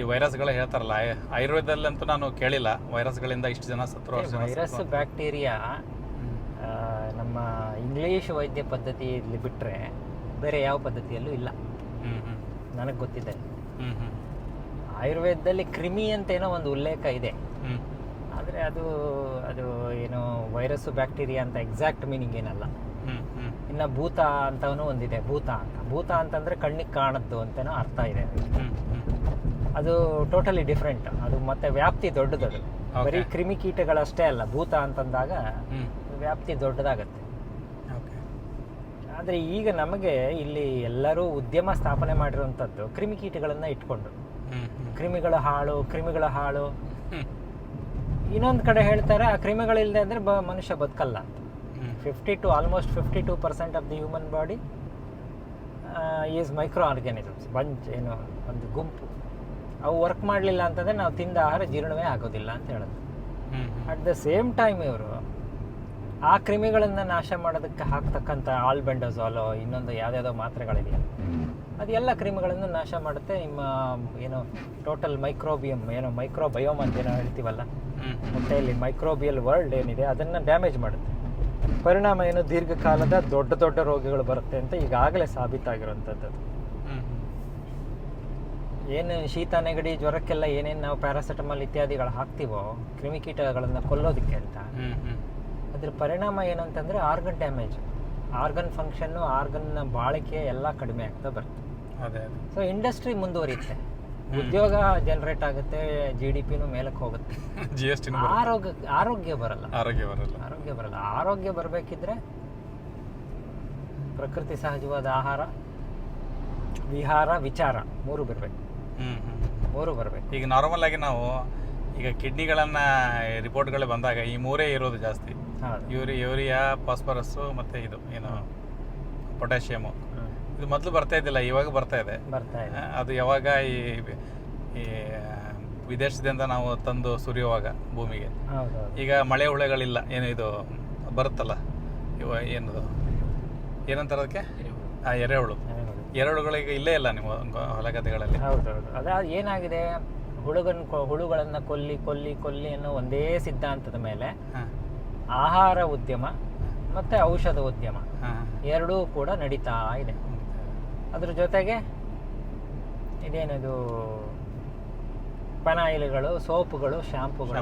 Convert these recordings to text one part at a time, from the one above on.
ಈ ವೈರಸ್ಗಳು ಹೇಳ್ತಾರಲ್ಲ ಆಯುರ್ವೇದದಲ್ಲಿ ಅಂತೂ ನಾನು ಕೇಳಿಲ್ಲ ವೈರಸ್ಗಳಿಂದ ಇಷ್ಟು ಜನ ಸತ್ರು ವೈರಸ್ ಬ್ಯಾಕ್ಟೀರಿಯಾ ನಮ್ಮ ಇಂಗ್ಲೀಷ್ ವೈದ್ಯ ಪದ್ಧತಿಯಲ್ಲಿ ಬಿಟ್ಟರೆ ಬೇರೆ ಯಾವ ಪದ್ಧತಿಯಲ್ಲೂ ಇಲ್ಲ. ನನಗೆ ಗೊತ್ತಿದೆ. ಆಯುರ್ವೇದದಲ್ಲಿ ಕ್ರಿಮಿ ಅಂತ ಏನೋ ಒಂದು ಉಲ್ಲೇಖ ಇದೆ. ಆದರೆ ಅದು ಅದು ಏನು ವೈರಸ್ಸು ಬ್ಯಾಕ್ಟೀರಿಯಾ ಅಂತ ಎಕ್ಸಾಕ್ಟ್ ಮೀನಿಂಗ್ ಏನಲ್ಲ. ಇನ್ನ ಭೂತ ಅಂತವೂ ಒಂದಿದೆ ಭೂತ ಅಂತ. ಭೂತ ಅಂತಂದರೆ ಕಣ್ಣಿಗೆ ಕಾಣದ್ದು ಅಂತನೋ ಅರ್ಥ ಇದೆ. ಅದು ಟೋಟಲಿ ಡಿಫ್ರೆಂಟ್ ಅದು ಮತ್ತೆ ವ್ಯಾಪ್ತಿ ದೊಡ್ಡದದು. ಬರೀ ಕ್ರಿಮಿಕೀಟಗಳಷ್ಟೇ ಅಲ್ಲ ಭೂತ ಅಂತಂದಾಗ ವ್ಯಾಪ್ತಿ ದೊಡ್ಡದಾಗತ್ತೆ. ಓಕೆ ಆದರೆ ಈಗ ನಮಗೆ ಇಲ್ಲಿ ಎಲ್ಲರೂ ಉದ್ಯಮ ಸ್ಥಾಪನೆ ಮಾಡಿರುವಂಥದ್ದು ಕ್ರಿಮಿಕೀಟಗಳನ್ನು ಇಟ್ಕೊಂಡು. ಕ್ರಿಮಿಗಳ ಹಾಳು ಕ್ರಿಮಿಗಳ ಹಾಳು. ಇನ್ನೊಂದು ಕಡೆ ಹೇಳ್ತಾರೆ ಆ ಕ್ರಿಮಿಗಳಿಲ್ಲದೆ ಅಂದರೆ ಬ ಮನುಷ್ಯ ಬದುಕಲ್ಲ ಅಂತ. Fifty two almost fifty two percent of the human body is microorganisms bunch ಏನು ಒಂದು ಗುಂಪು. ಅವು ವರ್ಕ್ ಮಾಡಲಿಲ್ಲ ಅಂತಂದರೆ ನಾವು ತಿಂದ ಆಹಾರ ಜೀರ್ಣವೇ ಆಗೋದಿಲ್ಲ ಅಂತ ಹೇಳೋದು. ಅಟ್ ದ ಸೇಮ್ ಟೈಮ್ ಇವರು ಆ ಕ್ರಿಮಿಗಳನ್ನು ನಾಶ ಮಾಡೋದಕ್ಕೆ ಹಾಕ್ತಕ್ಕಂಥ ಆಲ್ಬೆಂಡೋಸಾಲೋ ಇನ್ನೊಂದು ಯಾವುದ್ಯಾವುದೋ ಮಾತ್ರೆಗಳಿದೆಯಲ್ಲ ಅದೆಲ್ಲ ಕ್ರಿಮಿಗಳನ್ನು ನಾಶ ಮಾಡುತ್ತೆ. ನಿಮ್ಮ ಏನು ಟೋಟಲ್ ಮೈಕ್ರೋಬಿಯಮ್ ಏನೋ ಮೈಕ್ರೋಬಯೋಮ್ ಅಂತ ಏನೋ ಹೇಳ್ತೀವಲ್ಲ? ಇಲ್ಲಿ ಹೊಟ್ಟೆಯಲ್ಲಿ ಮೈಕ್ರೋಬಿಯಲ್ ವರ್ಲ್ಡ್ ಏನಿದೆ ಅದನ್ನು ಡ್ಯಾಮೇಜ್ ಮಾಡುತ್ತೆ. ಪರಿಣಾಮ ಏನು ದೀರ್ಘಕಾಲದ ದೊಡ್ಡ ದೊಡ್ಡ ರೋಗಗಳು ಬರುತ್ತೆ ಅಂತ ಈಗಾಗಲೇ ಸಾಬೀತಾಗಿರುವಂಥದ್ದು. ಏನು ಶೀತ ನೆಗಡಿ ಜ್ವರಕ್ಕೆಲ್ಲ ಏನೇನು ನಾವು ಪ್ಯಾರಾಸೆಟಮಾಲ್ ಇತ್ಯಾದಿಗಳು ಹಾಕ್ತೀವೋ ಕ್ರಿಮಿಕೀಟಗಳನ್ನು ಕೊಲ್ಲೋದಕ್ಕೆ ಅಂತ ಅದ್ರ ಪರಿಣಾಮ ಏನು ಅಂತಂದರೆ ಆರ್ಗನ್ ಡ್ಯಾಮೇಜ್. ಆರ್ಗನ್ ಫಂಕ್ಷನ್ನು ಆರ್ಗನ್ನ ಬಾಳಿಕೆ ಎಲ್ಲ ಕಡಿಮೆ ಆಗ್ತಾ ಬರುತ್ತೆ. ಅದೇ ಸೊ ಇಂಡಸ್ಟ್ರಿ ಮುಂದುವರಿಯುತ್ತೆ. ಉದ್ಯೋಗ ಜನರೇಟ್ ಆಗುತ್ತೆ ಜಿ ಡಿ ಪಿನೂ ಮೇಲಕ್ಕೆ ಹೋಗುತ್ತೆ. ಜಿ ಎಸ್ ಟಿನೂ ಆರೋಗ್ಯ ಆರೋಗ್ಯ ಬರಲ್ಲ. ಆರೋಗ್ಯ ಬರಲ್ಲ. ಆರೋಗ್ಯ ಬರಲ್ಲ. ಆರೋಗ್ಯ ಬರಬೇಕಿದ್ರೆ ಪ್ರಕೃತಿ ಸಹಜವಾದ ಆಹಾರ ವಿಹಾರ ವಿಚಾರ ಮೂರು ಬರಬೇಕು. ಮೂರು ಬರಬೇಕು. ಈಗ ನಾರ್ಮಲ್ ಆಗಿ ನಾವು ಈಗ ಕಿಡ್ನಿಗಳನ್ನು ರಿಪೋರ್ಟ್ಗಳು ಬಂದಾಗ ಈ ಮೂರೇ ಇರೋದು ಜಾಸ್ತಿ. ಯೂರಿ ಯೂರಿಯಾ ಫಾಸ್ಫರಸ್ಸು ಮತ್ತೆ ಇದು ಏನು ಪೊಟ್ಯಾಷಿಯಮು. ಇದು ಮೊದಲು ಬರ್ತಾ ಇದ್ದಿಲ್ಲ ಇವಾಗ ಬರ್ತಾ ಇದೆ. ಬರ್ತಾ ಇದೆ. ಅದು ಯಾವಾಗ ಈ ಈ ವಿದೇಶದಿಂದ ನಾವು ತಂದು ಸುರಿಯುವಾಗ ಭೂಮಿಗೆ. ಈಗ ಮಳೆ ಹುಳೆಗಳಿಲ್ಲ ಏನು ಇದು ಬರುತ್ತಲ್ಲ ಇವ ಏನದು ಏನಂತಾರೆ ಅದಕ್ಕೆ? ಆ, ಎರೆಹುಳು. ಹೌದು. ಎರೆಹುಳುಗಳಿಗೆ ಇಲ್ಲೇ ಇಲ್ಲ ನಿಮ್ಮ ಹೊಲ ಗದ್ದೆಗಳಲ್ಲಿ ಹೌದೌದು. ಅದ ಏನಾಗಿದೆ? ಹುಳುಗನ್ ಹುಳುಗಳನ್ನ ಕೊಲ್ಲಿ ಕೊಲ್ಲಿ ಕೊಲ್ಲಿ ಅನ್ನೋ ಒಂದೇ ಸಿದ್ಧಾಂತದ ಮೇಲೆ ಆಹಾರ ಉದ್ಯಮ ಮತ್ತೆ ಔಷಧ ಉದ್ಯಮ ಎರಡೂ ಕೂಡ ನಡೀತಾ ಇದೆ. ಅದ್ರ ಜೊತೆಗೆ ಇದೇನಿದು ಪನಾಯಿಲ್ಗಳು ಸೋಪುಗಳು ಶಾಂಪುಗಳು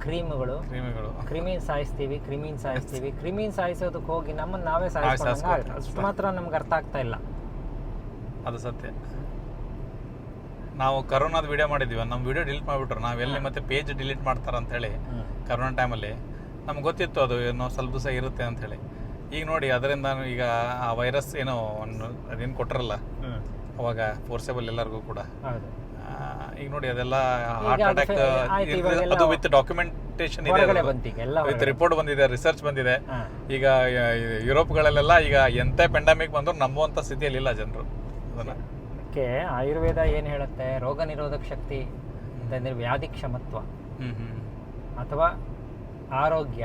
ಕ್ರೀಮ್ಗಳು. ಕ್ರಿಮಿಗಳು. ಕ್ರಿಮೀನ್ ಸಾಯಿಸ್ತೀವಿ ಕ್ರಿಮೀನ್ ಸಾಯಿಸ್ತೀವಿ. ಕ್ರಿಮೀನ್ ಸಾಯಿಸೋದಕ್ಕೆ ಹೋಗಿ ನಮ್ಮನ್ನ ನಾವೇ ಸಾಯಿಸ್ಕೊಂಡಂಗೆ ಅಷ್ಟು ಮಾತ್ರ ನಮ್ಗೆ ಅರ್ಥ ಆಗ್ತಾ ಇಲ್ಲ. ಅದು ಸತ್ಯ. ನಾವು ಕರೋನಾದ ವಿಡಿಯೋ ಮಾಡಿದ್ವಿ ನಮ್ಮ ವಿಡಿಯೋ ಡಿಲೀಟ್ ಮಾಡಿಬಿಟ್ರು. ನಾವು ಎಲ್ಲಿ ಮತ್ತೆ ಪೇಜ್ ಡಿಲೀಟ್ ಮಾಡ್ತಾರ ಅಂತ ಹೇಳಿ ಕರೋನಾ ಟೈಮಲ್ಲಿ ನಮ್ಗೆ ಗೊತ್ತಿತ್ತು ಅದು ಏನೋ ಸ್ವಲ್ಪ ದಿವಸ ಇರುತ್ತೆ ಅಂತ ಹೇಳಿ. ಈಗ ನೋಡಿ ಅದರಿಂದ ಈಗ ಆ ವೈರಸ್ ಏನೋ ಅದೇನು ಕೊಟ್ಟರಲ್ಲ ಅವಾಗ ಫೋರ್ಸೇಬಲ್ ಎಲ್ಲರಿಗೂ ಕೂಡ. ಈಗ ನೋಡಿ ಅದೆಲ್ಲ ಹಾರ್ಟ್ ಅಟ್ಯಾಕ್ ಅದು ವಿತ್ ಡಾಕ್ಯುಮೆಂಟೇಶನ್ ಇದೆ ವಿತ್ ರಿಪೋರ್ಟ್ ಬಂದಿದೆ ರಿಸರ್ಚ್ ಬಂದಿದೆ. ಈಗ ಯುರೋಪ್ ಯುರೋಪ್ಗಳಲ್ಲೆಲ್ಲ ಈಗ ಎಂತ ಪೆಂಡಮಿಕ್ ಬಂದ್ರು ನಂಬುವಂತ ಸ್ಥಿತಿಯಲ್ಲಿ ಇಲ್ಲ ಜನರು. ಅದಕ್ಕೆ ಆಯುರ್ವೇದ ಏನು ಹೇಳುತ್ತೆ? ರೋಗ ನಿರೋಧಕ ಶಕ್ತಿ ಅಂತಂದ್ರೆ ವ್ಯಾಧಿ ಕ್ಷಮತ್ವ. ಅಥವಾ ಆರೋಗ್ಯ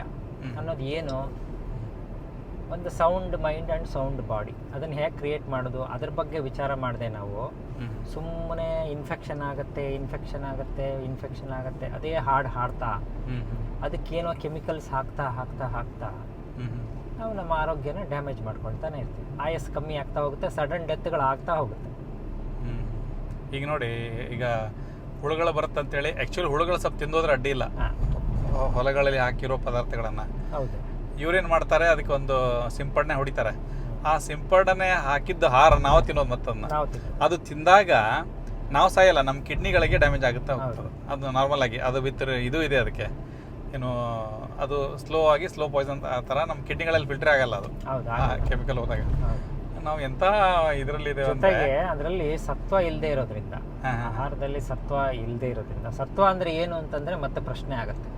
ಅನ್ನೋದು ಏನು? ಒಂದು sound mind and sound body. ಅದನ್ನು ಹೇಗೆ ಕ್ರಿಯೇಟ್ ಮಾಡೋದು? ಅದ್ರ ಬಗ್ಗೆ ವಿಚಾರ ಮಾಡಿದೆ ನಾವು. ಸುಮ್ಮನೆ ಇನ್ಫೆಕ್ಷನ್ ಆಗುತ್ತೆ ಇನ್ಫೆಕ್ಷನ್ ಆಗುತ್ತೆ ಇನ್ಫೆಕ್ಷನ್ ಆಗುತ್ತೆ ಅದೇ ಹಾಡು ಹಾಡ್ತಾ. ಅದಕ್ಕೇನೋ ಕೆಮಿಕಲ್ಸ್ ಹಾಕ್ತಾ ಹಾಕ್ತಾ ಹಾಕ್ತಾ. ನಾವು ನಮ್ಮ ಆರೋಗ್ಯನ ಡ್ಯಾಮೇಜ್ ಮಾಡ್ಕೊಳ್ತಾನೆ ಇರ್ತೀವಿ. ಆಯಸ್ ಕಮ್ಮಿ ಆಗ್ತಾ ಹೋಗುತ್ತೆ ಸಡನ್ ಡೆತ್ಗಳು ಆಗ್ತಾ ಹೋಗುತ್ತೆ. ಈಗ ನೋಡಿ ಈಗ ಹುಳುಗಳು ಬರುತ್ತಂತೇಳಿ ಆ್ಯಕ್ಚುಲಿ ಹುಳುಗಳು ಸ್ವಲ್ಪ ತಿಂದೋದ್ರೆ ಅಡ್ಡಿ ಇಲ್ಲ. ಹೊಲಗಳಲ್ಲಿ ಹಾಕಿರೋ ಪದಾರ್ಥಗಳನ್ನು. ಹೌದು. ಇವ್ರೇನು ಮಾಡ್ತಾರೆ ಅದಕ್ಕೆ ಒಂದು ಸಿಂಪಡಣೆ ಹೊಡಿತಾರೆ. ಆ ಸಿಂಪಡಣೆ ಹಾಕಿದ್ದು ಹಾರ ನಾವು ತಿನ್ನೋದು ಮತ್ತೊಂದು ಅದು ತಿಂದಾಗ ನಾವು ಸಾಯಲ್ಲ ನಮ್ಮ ಕಿಡ್ನಿಗಳಿಗೆ ಡ್ಯಾಮೇಜ್ ಆಗುತ್ತೆ ಅದು ನಾರ್ಮಲ್ ಆಗಿ ಅದು ಬಿತ್ತರೆ ಇದು ಇದೆ ಅದಕ್ಕೆ. ಏನು ಅದು ಸ್ಲೋ ಆಗಿ ಸ್ಲೋ ಪಾಯ್ಸನ್ ಆ ಥರ ನಮ್ಮ ಕಿಡ್ನಿಗಳಲ್ಲಿ ಫಿಲ್ಟರ್ ಆಗಲ್ಲ ಅದು. ಹೌದು ಆ ಕೆಮಿಕಲ್ ಹೋದಾಗ. ನಾವು ಎಂಥ ಇದರಲ್ಲಿ ಇದೆ ಜೊತೆಗೆ ಅದರಲ್ಲಿ ಸತ್ವ ಇಲ್ಲದೆ ಇರೋದ್ರಿಂದ. ಆಹಾರದಲ್ಲಿ ಸತ್ವ ಇಲ್ಲದೆ ಇರೋದ್ರಿಂದ ಸತ್ವ ಅಂದ್ರೆ ಏನು ಅಂತಂದ್ರೆ ಮತ್ತೆ ಪ್ರಶ್ನೆ ಆಗುತ್ತೆ.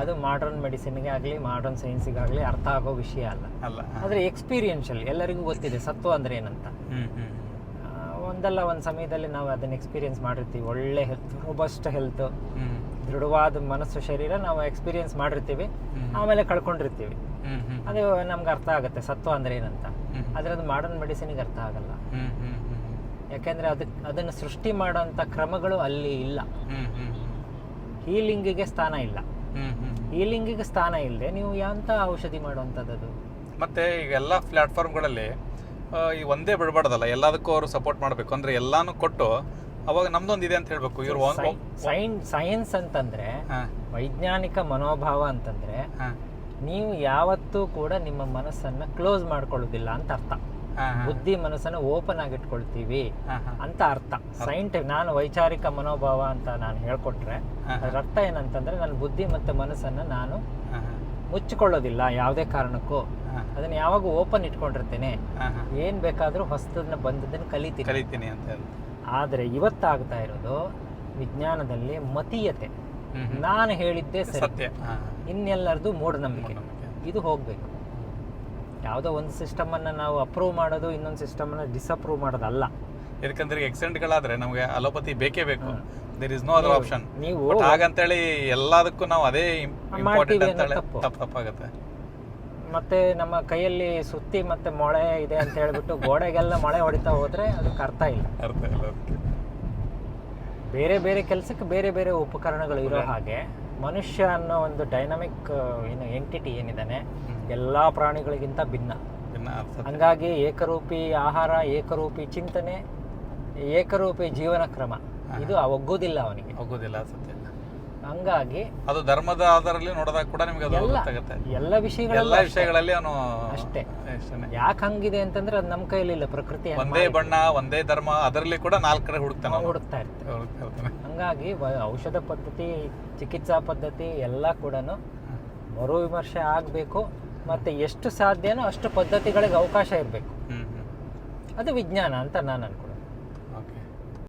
ಅದು ಮಾಡರ್ನ್ ಮೆಡಿಸಿನ್ಗೆ ಆಗಲಿ ಮಾಡರ್ನ್ ಆಗಲಿ ಅರ್ಥ ಆಗೋ ವಿಷಯ ಅಲ್ಲ. ಆದರೆ ಎಕ್ಸ್ಪೀರಿಯನ್ಷಿಯಲ್ ಎಲ್ಲರಿಗೂ ಗೊತ್ತಿದೆ ಸತ್ವ ಅಂದ್ರೆ ಏನಂತ. ಒಂದಲ್ಲ ಒಂದು ಸಮಯದಲ್ಲಿ ನಾವು ಅದನ್ನ ಎಕ್ಸ್ಪೀರಿಯನ್ಸ್ ಮಾಡಿರ್ತೀವಿ. ಒಳ್ಳೆ ಹೆಲ್ತ್ ರೋಬಸ್ಟ್ ಹೆಲ್ತ್ ದೃಢವಾದ ಮನಸ್ಸು ಶರೀರ ನಾವು ಎಕ್ಸ್ಪೀರಿಯನ್ಸ್ ಮಾಡಿರ್ತೀವಿ ಆಮೇಲೆ ಕಳ್ಕೊಂಡಿರ್ತೀವಿ. ಅದು ನಮ್ಗೆ ಅರ್ಥ ಆಗುತ್ತೆ ಸತ್ವ ಅಂದ್ರೆ ಏನಂತ. ಆದ್ರೆ ಅದು ಮಾಡರ್ನ್ ಮೆಡಿಸಿನ್ಗೆ ಅರ್ಥ ಆಗಲ್ಲ. ಯಾಕೆಂದ್ರೆ ಅದಕ್ಕೆ ಅದನ್ನು ಸೃಷ್ಟಿ ಮಾಡೋಂಥ ಕ್ರಮಗಳು ಅಲ್ಲಿ ಇಲ್ಲ. ಹೀಲಿಂಗಿಗೆ ಸ್ಥಾನ ಇಲ್ಲ. ಹೀಲಿಂಗಿಗೆ ಸ್ಥಾನ ಇಲ್ಲದೆ ನೀವು ಯಾಂತ ಔಷಧಿ ಮಾಡುವಂಥದ್ದು ಮತ್ತೆ ಈಗ ಎಲ್ಲ ಪ್ಲಾಟ್ಫಾರ್ಮ್ಗಳಲ್ಲಿ ಈ ಒಂದೇ ಬಿಡಬಾರ್ದಲ್ಲ ಎಲ್ಲದಕ್ಕೂ ಅವರು ಸಪೋರ್ಟ್ ಮಾಡಬೇಕು. ಅಂದ್ರೆ ಎಲ್ಲಾನು ಕೊಟ್ಟು ಅವಾಗ ನಮ್ದೊಂದು ಇದೆ ಅಂತ ಹೇಳ್ಬೇಕು. ಇವ್ರು ಸೈನ್ ಸೈನ್ಸ್ ಅಂತಂದ್ರೆ ವೈಜ್ಞಾನಿಕ ಮನೋಭಾವ ಅಂತಂದ್ರೆ ನೀವು ಯಾವತ್ತೂ ಕೂಡ ನಿಮ್ಮ ಮನಸ್ಸನ್ನ ಕ್ಲೋಸ್ ಮಾಡ್ಕೊಳ್ಳೋದಿಲ್ಲ ಅಂತ ಅರ್ಥ. ಬುದ್ಧಿ ಮನಸ್ಸನ್ನ ಓಪನ್ ಆಗಿಟ್ಕೊಳ್ತೀವಿ ಅಂತ ಅರ್ಥ. ಸೈಂಟ್ ನಾನು ವೈಚಾರಿಕ ಮನೋಭಾವ ಅಂತ ನಾನು ಹೇಳ್ಕೊಟ್ರೆ ಅದ್ರ ಅರ್ಥ ಏನಂತಂದ್ರೆ ನನ್ನ ಬುದ್ಧಿ ಮತ್ತು ಮನಸ್ಸನ್ನ ನಾನು ಮುಚ್ಚಿಕೊಳ್ಳೋದಿಲ್ಲ ಯಾವುದೇ ಕಾರಣಕ್ಕೂ. ಅದನ್ನ ಯಾವಾಗ ಓಪನ್ ಇಟ್ಕೊಂಡಿರ್ತೇನೆ ಏನ್ ಬೇಕಾದ್ರೂ ಹೊಸದನ್ನ ಬಂದದನ್ನ ಕಲಿತೀನಿ. ಕಲಿತೀನಿ ಅಂತ ಆದ್ರೆ ಇವತ್ತಾಗ್ತಾ ಇರೋದು ವಿಜ್ಞಾನದಲ್ಲಿ ಮತೀಯತೆ. ನಾನು ಹೇಳಿದ್ದೆ ಸತ್ಯ. ಇನ್ನೆಲ್ಲರದು ಮೂಢನಂಬಿಕೆ. ಇದು ಹೋಗ್ಬೇಕು. ಯಾವುದೋ ಒಂದು ಸಿಸ್ಟಮನ್ನು ನಾವು ಅಪ್ರೂವ್ ಮಾಡೋದು ಇನ್ನೊಂದು ಸಿಸ್ಟಮನ್ನು ಡಿಸಪ್ರೂವ್ ಮಾಡೋದಲ್ಲ. ಯಾಕಂದ್ರೆ ಎಕ್ಸಿಡೆಂಟ್ಗಳಾದ್ರೆ ನಮಗೆ ಅಲೋಪತಿ ಬೇಕೇ ಬೇಕು. There is no other option ನೀವು ಹಾಗಂತೇಳಿ ಎಲ್ಲದಕ್ಕೂ ನಾವು ಅದೇ ಇಂಪಾರ್ಟೆಂಟ್ ಅಂತ. ತಪ್ಪು ತಪ್ಪಾಗುತ್ತೆ. ಮತ್ತೆ ನಮ್ಮ ಕೈಯಲ್ಲಿ ಸುತ್ತಿ ಮತ್ತೆ ಮೊಳೆ ಇದೆ ಅಂತ ಹೇಳ್ಬಿಟ್ಟು ಗೋಡೆಗೆಲ್ಲ ಮಳೆ ಹೊಡಿತಾ ಹೋದ್ರೆ ಅದಕ್ಕೆ ಅರ್ಥ ಇಲ್ಲ. ಅರ್ಥ ಇಲ್ಲ ಅದಕ್ಕೆ. ಬೇರೆ ಬೇರೆ ಕೆಲಸಕ್ಕೆ ಬೇರೆ ಬೇರೆ ಉಪಕರಣಗಳು ಇರೋ ಹಾಗೆ ಮನುಷ್ಯ ಅನ್ನೋ ಒಂದು ಡೈನಮಿಕ್ ಏನು ಎಂಟಿಟಿ ಏನಿದ್ದಾನೆ ಎಲ್ಲ ಪ್ರಾಣಿಗಳಿಗಿಂತ ಭಿನ್ನ. ಅರ್ಥ ಹಂಗಾಗಿ ಏಕರೂಪಿ ಆಹಾರ ಏಕರೂಪಿ ಚಿಂತನೆ ಏಕರೂಪಿ ಜೀವನ ಕ್ರಮ ಇದು ಒಗ್ಗೋದಿಲ್ಲ ಅವನಿಗೆ. ಹೋಗೋದಿಲ್ಲ ಸತ್ಯ ಹಂಗಾಗಿ ಅದು ಧರ್ಮದ ಆಧಾರದಲ್ಲಿ ನೋಡಿದಾಗ ಕೂಡ ನಿಮಗೆ ಅದು ಎಲ್ಲ ಗೊತ್ತಾಗುತ್ತೆ. ಎಲ್ಲ ವಿಷಯಗಳು ಎಲ್ಲ ವಿಷಯಗಳಲ್ಲಿ ಅವನು ಅಷ್ಟೇ. ಯಾಕೆ ಹಂಗಿದೆ ಅಂತಂದ್ರೆ ಅದು ನಮ್ಮ ಕೈಲಿಲ್ಲ ಪ್ರಕೃತಿ ಒಂದೇ ಬಣ್ಣ ಒಂದೇ ಧರ್ಮ ಅದರಲ್ಲಿ ಕೂಡ ನಾಲ್ಕು ಕಡೆ ಹುಡುಕ್ತಾನೆ ಹುಡುಕ್ತಾ ಇರ್ತಾನೆ. ಹಂಗಾಗಿ ಔಷಧ ಪದ್ಧತಿ ಚಿಕಿತ್ಸಾ ಪದ್ಧತಿ ಎಲ್ಲ ಕೂಡ ಮರು ವಿಮರ್ಶೆ ಆಗಬೇಕು ಮತ್ತೆ ಎಷ್ಟು ಸಾಧ್ಯನೋ ಅಷ್ಟು ಪದ್ಧತಿಗಳಿಗೆ ಅವಕಾಶ ಇರಬೇಕು. ಅದು ವಿಜ್ಞಾನ ಅಂತ ನಾನು ಅನ್ಕೊ